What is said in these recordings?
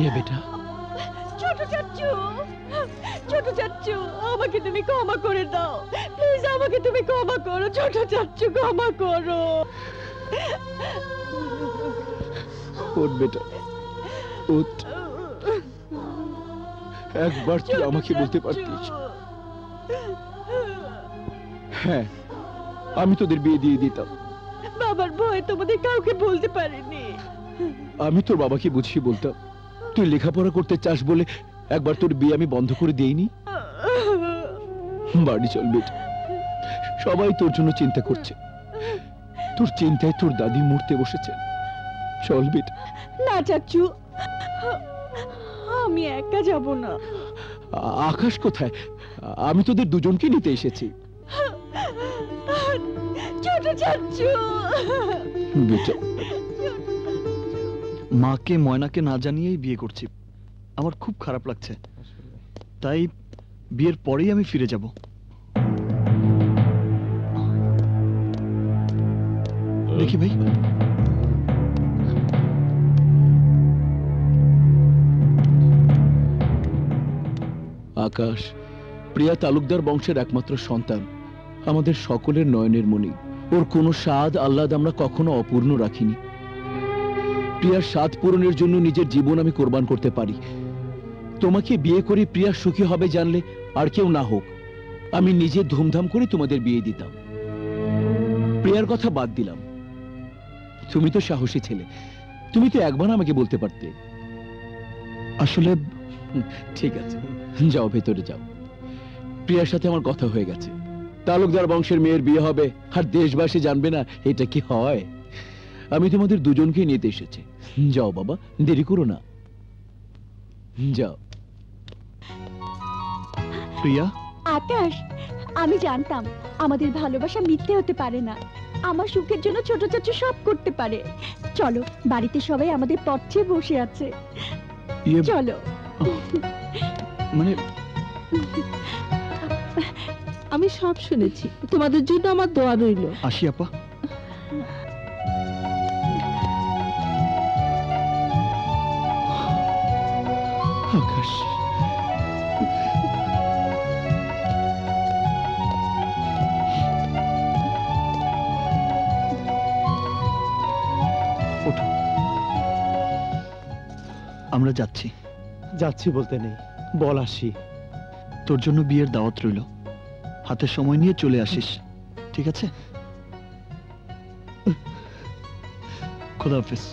প্রিয়া বেটা। ছোট চাচ্চু ছোট চাচ্চু আমাকে তুমি ক্ষমা করে দাও। প্লিজ আমাকে তুমি ক্ষমা করো ছোট চাচ্চু ক্ষমা করো। ওঠ বেটা ওঠ একবার তুই আমাকে বলতে। পারতিস। হ্যাঁ আমি তোদের বিয়ে দিয়ে দিতাম। বাবার ভয় তোমাদের কাউকে বলতে পারিনি। আমি তোর বাবাকে বুঝিয়ে বলতাম। তুই লেখাপড়া করতে চাস বলে একবার তোর বিয়ে আমি বন্ধ করে দেইনি? বাড়ি চল বেটা। সবাই তোর জন্য চিন্তা করছে। তোর চিন্তায় তোর দাদি মরতে বসেছে। চল বেটা। না চাচ্চু আমি একা যাব না। আকাশ কোথায়? আমি তোদের দুজনকে নিতে এসেছি। ছোট চাচ্চু বেটা। মাকে, ময়নাকে না জানিয়েই বিয়ে করছি। আমার খুব খারাপ লাগছে। তাই বিয়ের পরেই আমি ফিরে যাব। দেখি ভাই। আকাশ, প্রিয়া তালুকদার বংশের একমাত্র সন্তান। আমাদের সকলের নয়নের মণি। ওর কোনো স্বাদ আহ্লাদ আমরা কখনো অপূর্ণ রাখিনি। প্রিয়ার স্বাদ পূরণের জন্য নিজের জীবন আমি কোরবান করতে পারি। তোমাকে বিয়ে করে প্রিয়া সুখী হবে জানলে আর কেউ না হোক। আমি নিজে ধুমধাম করে তোমাদের বিয়ে দিতাম। প্রিয়ার কথা বাদ দিলাম। তুমি তো সাহসী ছেলে। তুমি তো একবার আমাকে বলতে পারতে। আসলে, ঠিক আছে। যাও, ভেতরে যাও। প্রিয়ার সাথে আমার কথা হয়ে গেছে। তালুকদার বংশের মেয়ের বিয়ে হবে। আর দেশবাসী জানবে না এটা কি হয়। আমি তোমাদের দুজনকে নিতে এসেছি। যাও বাবা দেরি করো না। যাও। প্রিয়া? আকাশ আমি জানতাম আমাদের ভালোবাসা মিথ্যে হতে পারে না। আমার সুখের জন্য ছোট চাচু সব করতে পারে। চলো বাড়িতে সবাই আমাদের পথে বসে আছে। ইয়ে চলো। মানে আমি সব শুনেছি। তোমাদের জন্য আমার দোয়া রইল। আসি আপা। আকাশ। আমরা যাচ্ছি। যাচ্ছি বলতে নেই। বল আসি। তোর জন্য বিয়ের দাওয়াত রইল। হাতে সময় নিয়ে চলে আসিস। ঠিক আছে? খোদা হাফেজ।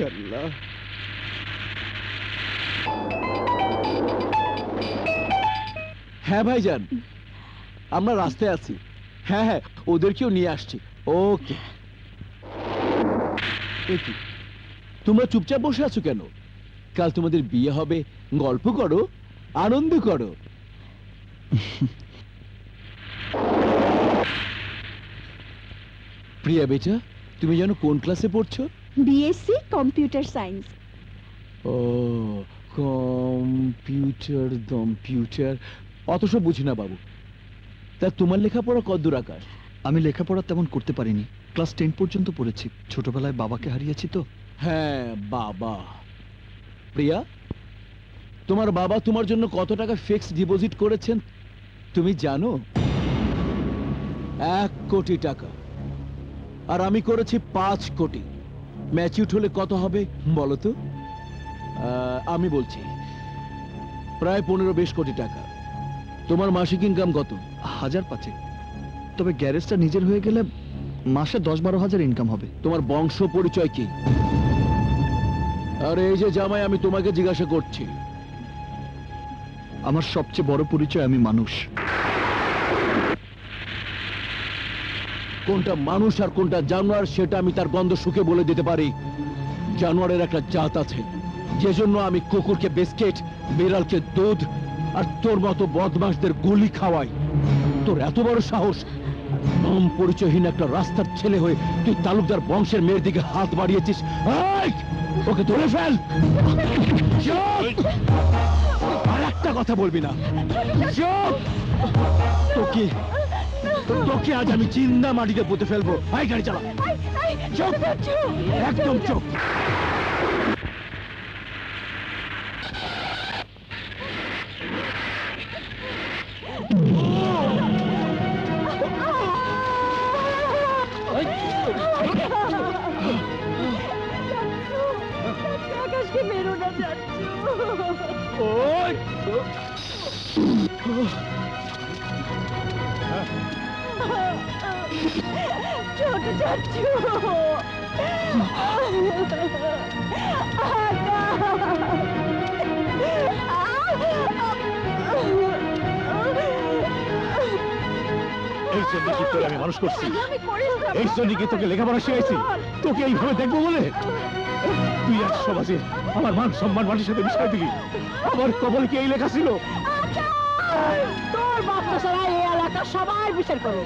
আল্লাহ। হ্যাঁ ভাইজান। আমরা রাস্তায় আছি। হ্যাঁ হ্যাঁ ওদেরকেও নিয়ে আসছি। ওকে। তোমরা চুপচাপ বসে আছো কেন? কাল তোমাদের বিয়ে হবে। গল্প করো, আনন্দ করো। প্রিয়া বেটা, তুমি যেন কোন ক্লাসে পড়ছো? বিএসসি কম্পিউটার সায়েন্স ও কম্পিউটার কম্পিউটার অত সব বুঝি না বাবু। তা তোমার লেখাপড়া কদ্দূর আকাশ? আমি লেখাপড়া তেমন করতে পারিনি। ক্লাস টেন পর্যন্ত পড়েছি। ছোটবেলায় বাবাকে হারিয়েছি তো। হ্যাঁ বাবা। প্রিয়া তোমার বাবা তোমার জন্য কত টাকা ফিক্স ডিপোজিট করেছেন? তুমি জানো? এক কোটি টাকা। আর আমি করেছি পাঁচ কোটি। ম্যাচিউট হলে কত হবে বলো তো? আমি বলছি প্রায় পনেরো বিশ কোটি টাকা। তোমার মাসিক ইনকাম কত? হাজার পাঁচে তবে গ্যারেজটা নিজের হয়ে গেলে মাসে দশ বারো হাজার ইনকাম হবে। তোমার বংশ পরিচয় কি? আর এই যে জামাই আমি তোমাকে জিজ্ঞাসা করছি। আমার সবচেয়ে বড় পরিচয় আমি মানুষ। কোনটা মানুষ আর কোনটা জানোয়ার, সেটা আমি তার গন্ধ শুকে বলে দিতে পারি জানোয়ারের একটা জাত আছে যে জন্য আমি কুকুরকে বিস্কিট, বিড়ালকে দুধ আর তোর মতো বদমাসদের গুলি খাওয়াই তোর এত বড় সাহস, নাম পরিচয়হীন একটা রাস্তার ছেলে হয়ে তুই তালুকদার বংশের মেয়ের দিকে হাত বাড়িয়েছিস! ওকে ধরে ফেল! আর একটা কথা বলবি না চুপ! তোকে তোকে আজ আমি চিন্তা মাটিতে পুঁতে ফেলব। ভাই গাড়ি চালা। চোখ। একদম চোখ। আকাশকে মেরো না যাচ্ছ। ওই। ছোট চাচ্ছু এই জন্য কি তোকে আমি মানুষ করছি? এই জন্য কি তোকে লেখাপড়া শিখাইছি? তোকে এইভাবে দেখব বলে? তুই আজ সমাজে আমার মান সম্মান মাটির সাথে মিশাই দিলি। আমার কবলে কি এই লেখা ছিল? তোর বাচ্চা ছাড়া এই সবাই বিচার করে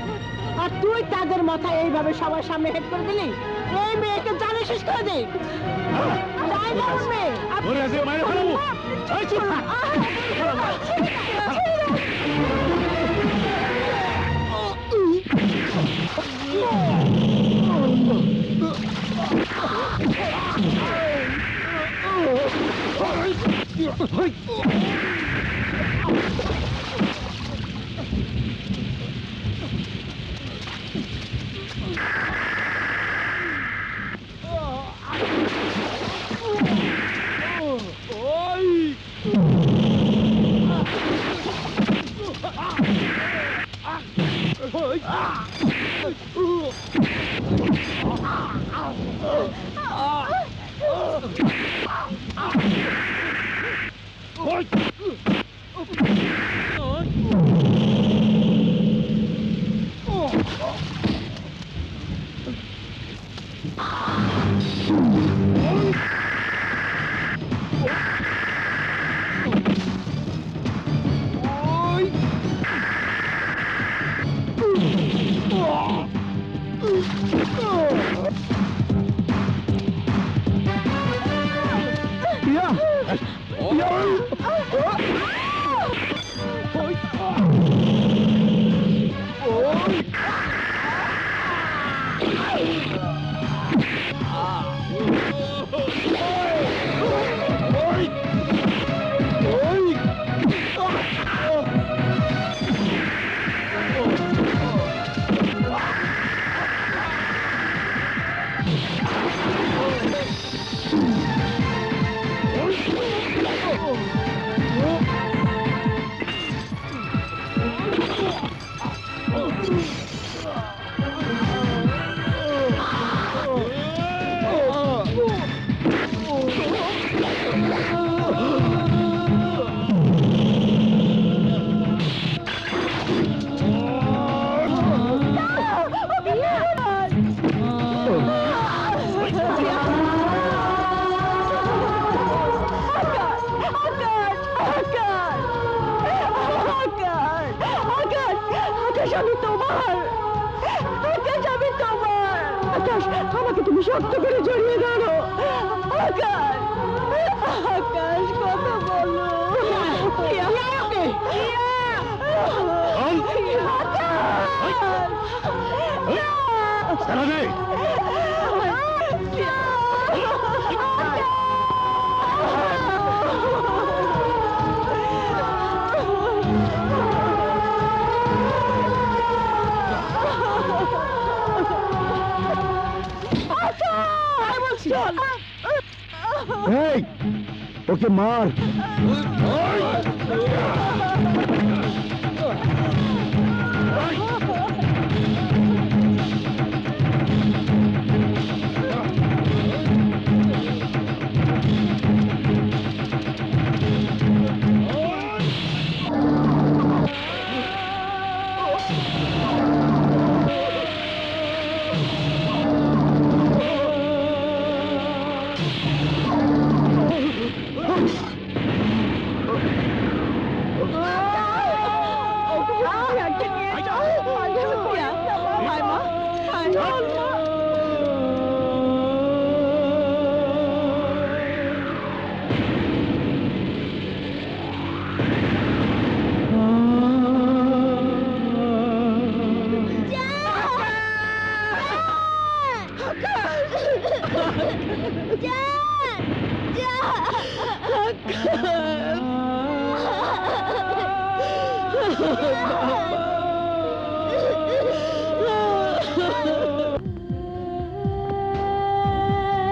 আর তুই তাদের মাথায় এইভাবে সবার সামনে হেড করে দিলি এই মেয়েকে জানে শেষ করে দে তাই না ওর মেয়ে? ওরে আজকে মায়ের ফেলাবো এই চুপ থাক। Oh! শক্ত করে জড়িয়ে ধরো। আকাশ আকাশ কথা বলো। চল। ওকে মার। ওই বাবা